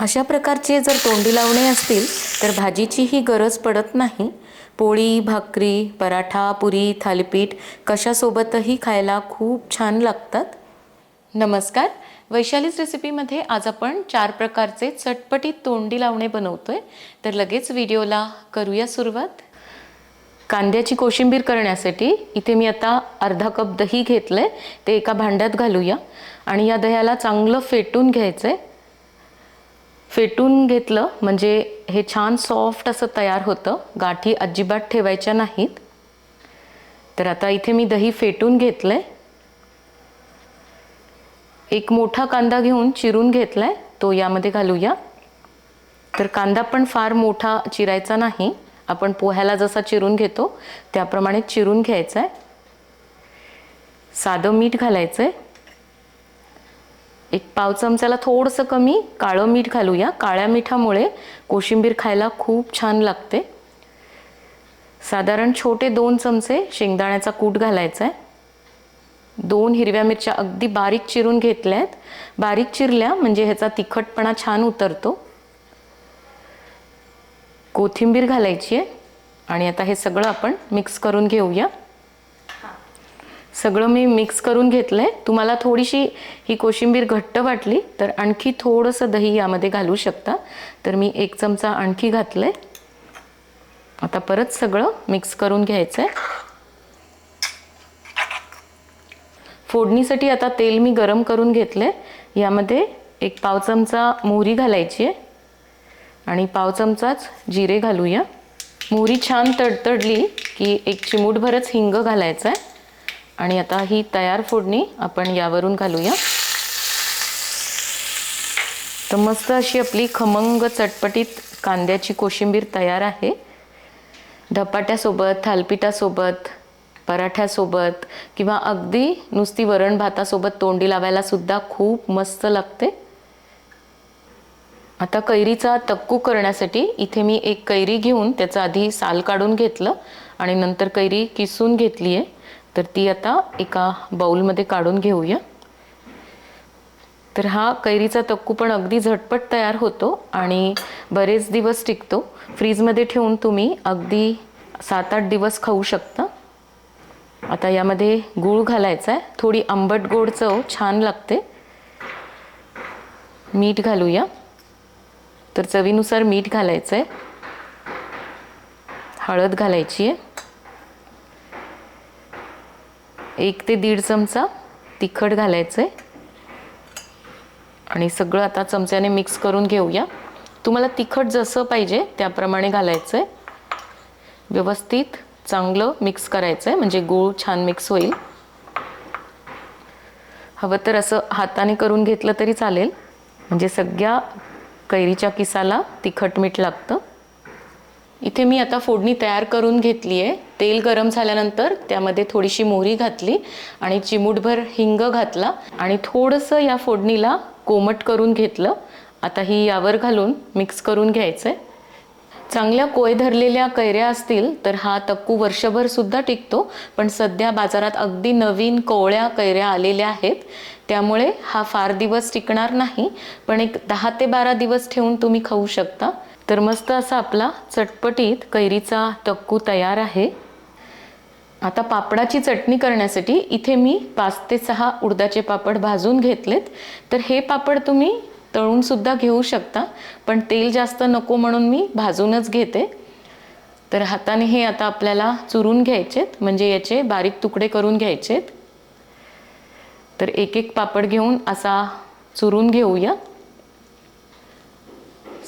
अशा प्रकारचे जर तोंडी लावणे असतील तर भाजीचीही गरज पडत नाही. पोळी भाकरी पराठा पुरी थालीपीठ कशासोबतही खायला खूप छान लागतात. नमस्कार. वैशालीच रेसिपीमध्ये आज आपण चार प्रकारचे चटपटीत तोंडी लावणे बनवतोय. तर लगेच व्हिडिओला करूया सुरुवात. कांद्याची कोशिंबीर करण्यासाठी इथे मी आता अर्धा कप दही घेतलं आहे ते एका भांड्यात घालूया. आणि या दह्याला चांगलं फेटून घ्यायचं आहे फेटून घेतलं म्हणजे हे छान सॉफ्ट असं तयार होतं. गाठी अजिबात ठेवायच्या नाहीत. तर आता इथे मी दही फेटून घेतलं आहे एक मोठा कांदा घेऊन चिरून घेतला आहे तो यामध्ये घालूया. तर कांदा पण फार मोठा चिरायचा नाही. आपण पोह्याला जसा चिरून घेतो त्याप्रमाणे चिरून घ्यायचा आहे साधं मीठ घालायचं आहे एक पाव चमच्याला थोडंसं कमी काळं मीठ घालूया. काळ्या मिठामुळे कोशिंबीर खायला खूप छान लागते. साधारण छोटे दोन चमचे शेंगदाण्याचा कूट घालायचा आहे दोन हिरव्या मिरच्या अगदी बारीक चिरून घेतल्या आहेत बारीक चिरल्या म्हणजे ह्याचा तिखटपणा छान उतरतो. कोथिंबीर घालायची आहे आणि आता हे सगळं आपण मिक्स करून घेऊया. सगळं मी मिक्स करून घेतलं आहे तुम्हाला थोडीशी ही कोशिंबीर घट्ट वाटली तर आणखी थोडंसं दही यामध्ये घालू शकता. तर मी एक चमचा आणखी घातलं आहे आता परत सगळं मिक्स करून घ्यायचं आहे फोडणीसाठी आता तेल मी गरम करून घेतलं आहे यामध्ये एक पाव चमचा मोहरी घालायची आहे. आणि पाव चमचाच जिरे घालूया. मोहरी छान तडतडली की एक चिमूटभरच हिंग घालायचं आहे आणि आता ही तयार फोडणी आपण यावरून घालूया. तर मस्त अशी आपली खमंग चटपटीत कांद्याची कोशिंबीर तयार आहे. धपाट्यासोबत थालपिठासोबत पराठ्यासोबत किंवा अगदी नुसती वरण भातासोबत तोंडी लावायला सुद्धा खूप मस्त लागते. आता कैरीचा तक्कू करण्यासाठी इथे मी एक कैरी घेऊन त्याचं आधी साल काढून घेतलं आणि नंतर कैरी किसून घेतली आहे तर ती आता एका बाऊलमध्ये काढून घेऊया. तर हा कैरीचा तक्कू पण अगदी झटपट तयार होतो आणि बरेच दिवस टिकतो. फ्रीजमध्ये ठेवून तुम्ही अगदी सात आठ दिवस खाऊ शकता. आता यामध्ये गूळ घालायचा आहे. थोडी आंबट गोड चव छान लागते. मीठ घालूया. तर चवीनुसार मीठ घालायचं आहे हळद घालायची आहे. एक ते दीड चमचा तिखट घालायचं आहे आणि सगळं आता चमच्याने मिक्स करून घेऊया. तुम्हाला तिखट जसं पाहिजे त्याप्रमाणे घालायचं आहे व्यवस्थित चांगलं मिक्स करायचं आहे म्हणजे गूळ छान मिक्स होईल. हवं तर असं हाताने करून घेतलं तरी चालेल. म्हणजे सगळ्या कैरीच्या किसाला तिखट मीठ लागतं. इथे मी आता फोडणी तयार करून घेतली आहे. तेल गरम झाल्यानंतर त्यामध्ये थोडीशी मोहरी घातली आणि चिमूटभर हिंग घातला आणि थोडंसं या फोडणीला कोमट करून घेतलं. आता ही यावर घालून मिक्स करून घ्यायचं आहे चांगल्या कोय धरलेल्या कैऱ्या असतील तर हा तक्कू वर्षभर सुद्धा टिकतो पण सध्या बाजारात अगदी नवीन कोवळ्या कैऱ्या आलेल्या आहेत. त्यामुळे हा फार दिवस टिकणार नाही पण एक दहा ते बारा दिवस ठेवून तुम्ही खाऊ शकता. तर मस्त असा आपला चटपटीत कैरीचा तक्कू तयार आहे. आता पापडाची चटणी करण्यासाठी इथे मी पाच ते सहा उडदाचे पापड भाजून घेतलेत. तर हे पापड तुम्ही तळूनसुद्धा घेऊ शकता पण तेल जास्त नको म्हणून मी भाजूनच घेते. तर हाताने हे आता आपल्याला चुरून घ्यायचेत म्हणजे याचे बारीक तुकडे करून घ्यायचेत. तर एक एक पापड घेऊन असा चुरून घेऊया.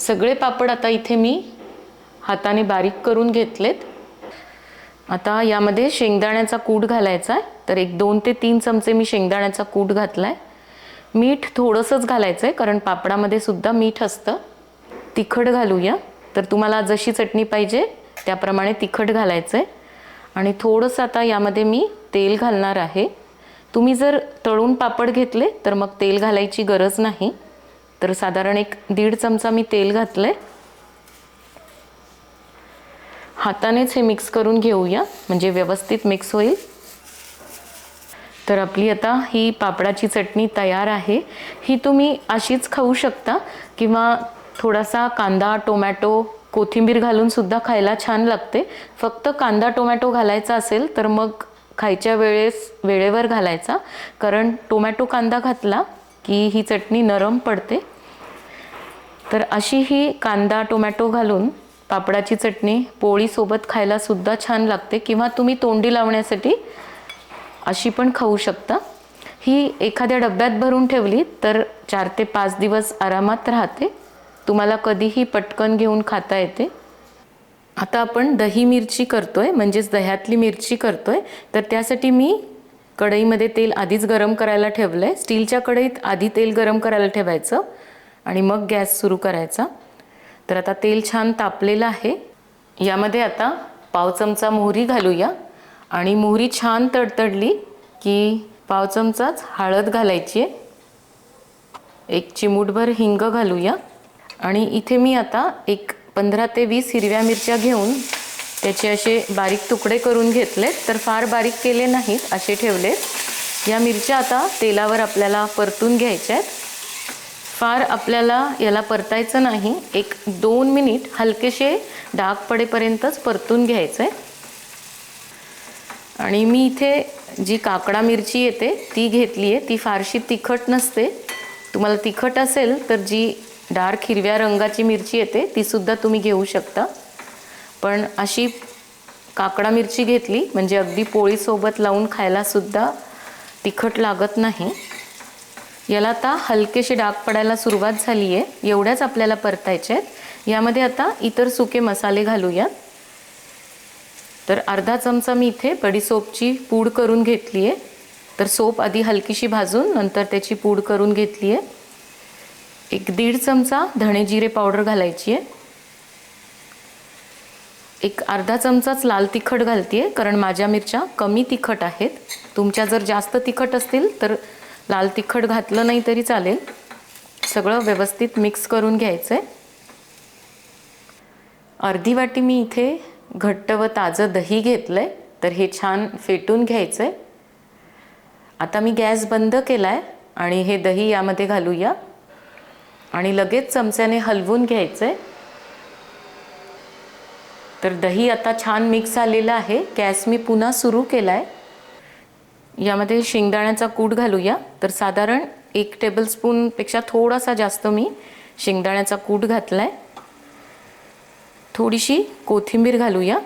सगळे पापड आता इथे मी हाताने बारीक करून घेतलेत. आता यामध्ये शेंगदाण्याचा कूट घालायचा आहे. तर एक दोन ते तीन चमचे मी शेंगदाण्याचा कूट घातला आहे मीठ थोडंसंच घालायचं आहे कारण पापडामध्ये सुद्धा मीठ असतं. तिखट घालूया. तर तुम्हाला जशी चटणी पाहिजे त्याप्रमाणे तिखट घालायचं आहे आणि थोडंसं आता यामध्ये मी तेल घालणार आहे. तुम्ही जर तळून पापड घेतले तर मग तेल घालायची गरज नाही. तर साधारण एक दीड चमचा मी तेल घातलं आहे हातानेच हे मिक्स करून घेऊया म्हणजे व्यवस्थित मिक्स होईल. तर आपली आता ही पापडाची चटणी तयार आहे. ही तुम्ही अशीच खाऊ शकता किंवा थोडासा कांदा टोमॅटो कोथिंबीर घालूनसुद्धा खायला छान लागते. फक्त कांदा टोमॅटो घालायचा असेल तर मग खायच्या वेळेस वेळेवर घालायचा. कारण टोमॅटो कांदा घातला की ही चटणी नरम पडते. तर अशी ही कांदा टोमॅटो घालून पापडाची चटणी पोळीसोबत खायलासुद्धा छान लागते किंवा तुम्ही तोंडी लावण्यासाठी अशी पण खाऊ शकता. ही एखाद्या डब्यात भरून ठेवली तर चार ते पाच दिवस आरामात राहते. तुम्हाला कधीही पटकन घेऊन खाता येते. आता आपण दही मिरची करतो आहे म्हणजेच दह्यातली मिरची करतो आहे तर त्यासाठी मी कढईमध्ये तेल आधीच गरम करायला ठेवलं आहे स्टीलच्या कढईत आधी तेल गरम करायला ठेवायचं. आणि मग गॅस सुरू करायचा. तर आता तेल छान तापलेलं आहे. यामध्ये आता पाव चमचा मोहरी घालूया. आणि मोहरी छान तडतडली की पाव चमचाच हळद घालायची. आहे एक चिमूटभर हिंग घालूया. आणि इथे मी आता एक पंधरा ते वीस हिरव्या मिरच्या घेऊन त्याचे असे बारीक तुकडे करून घेतलेत. तर फार बारीक केले नाहीत असे ठेवलेत. या मिरच्या आता तेलावर आपल्याला परतून घ्यायच्या आहेत. फार आपल्याला याला परतायचं नाही. एक दोन मिनिट हलकेसे डाग पडेपर्यंतच परतून घ्यायचं आहे आणि मी इथे जी काकडा मिरची येते ती घेतली आहे ती फारशी तिखट नसते. तुम्हाला तिखट असेल तर जी डार्क हिरव्या रंगाची मिरची येते तीसुद्धा तुम्ही घेऊ शकता. पण अशी काकडा मिरची घेतली म्हणजे अगदी पोळीसोबत लावून खायलासुद्धा तिखट लागत नाही. याला आता हलकेसे डाग पडायला सुरुवात झाली आहे एवढ्याच आपल्याला परतायचे आहेत. यामध्ये आता इतर सुके मसाले घालूयात. तर अर्धा चमचा मी इथे बडीसोपची पूड करून घेतली आहे तर सोप आधी हलकीशी भाजून नंतर त्याची पूड करून घेतली आहे एक दीड चमचा धणे जिरे पावडर घालायची आहे एक अर्धा चमचाच लाल तिखट घालते आहे कारण माझ्या मिरच्या कमी तिखट आहेत. तुमच्या जर जास्त तिखट असतील तर लाल तिखट घातलं नाही तरी चालेल. सगळं व्यवस्थित मिक्स करून घ्यायचं आहे अर्धी वाटी मी इथे घट्ट व ताजं दही घेतलं आहे तर हे छान फेटून घ्यायचं आहे आता मी गॅस बंद केला आहे आणि हे दही यामध्ये घालूया. आणि लगेच चमच्याने हलवून घ्यायचं आहे तर दही आता छान मिक्स झालेलं आहे. गॅस मी पुन्हा सुरू केला आहे यामध्ये शेंगदाण्याचा कूट घालूया. तर साधारण एक टेबलस्पूनपेक्षा थोडासा जास्त मी शेंगदाण्याचा कूट घातला आहे थोडीशी कोथिंबीर घालूया.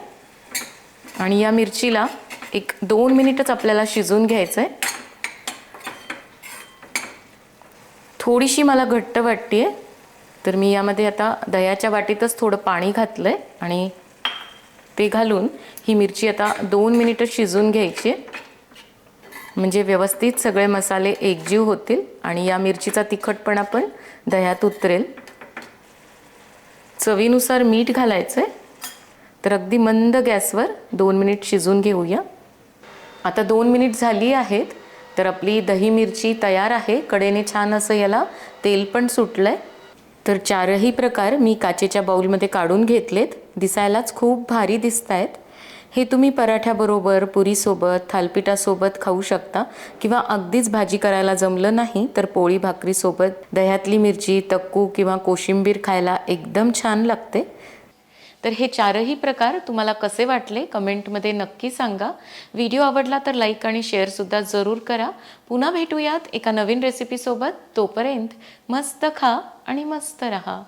आणि या मिरचीला एक दोन मिनिटच आपल्याला शिजवून घ्यायचं आहे थोडीशी मला घट्ट वाटते आहे तर मी यामध्ये आता दह्याच्या वाटीतच थोडं पाणी घातलं आहे आणि ते घालून ही मिरची आता दोन मिनिटं शिजवून घ्यायची आहे. म्हणजे व्यवस्थित सगळे मसाले एकजीव होतील आणि या मिरचीचा तिखटपणा पण दह्यात उतरेल. चवीनुसार मीठ घालायचं आहे तर अगदी मंद गॅसवर दोन मिनिट शिजून घेऊया. आता दोन मिनिट झाली आहेत तर आपली दही मिरची तयार आहे. कडेने छान असं याला तेल पण सुटलं आहे तर चारही प्रकार मी काचेच्या बाऊलमध्ये काढून घेतलेत. दिसायलाच खूप भारी दिसत आहेत हे तुम्ही पराठ्याबरोबर पुरीसोबत थालपिठासोबत खाऊ शकता किंवा अगदीच भाजी करायला जमलं नाही तर पोळी भाकरीसोबत दह्यातली मिरची तक्कू किंवा कोशिंबीर खायला एकदम छान लागते. तर हे चारही प्रकार तुम्हाला कसे वाटले कमेंटमध्ये नक्की सांगा. व्हिडिओ आवडला तर लाईक आणि शेअरसुद्धा जरूर करा. पुन्हा भेटूयात एका नवीन रेसिपीसोबत तोपर्यंत मस्त खा आणि मस्त रहा.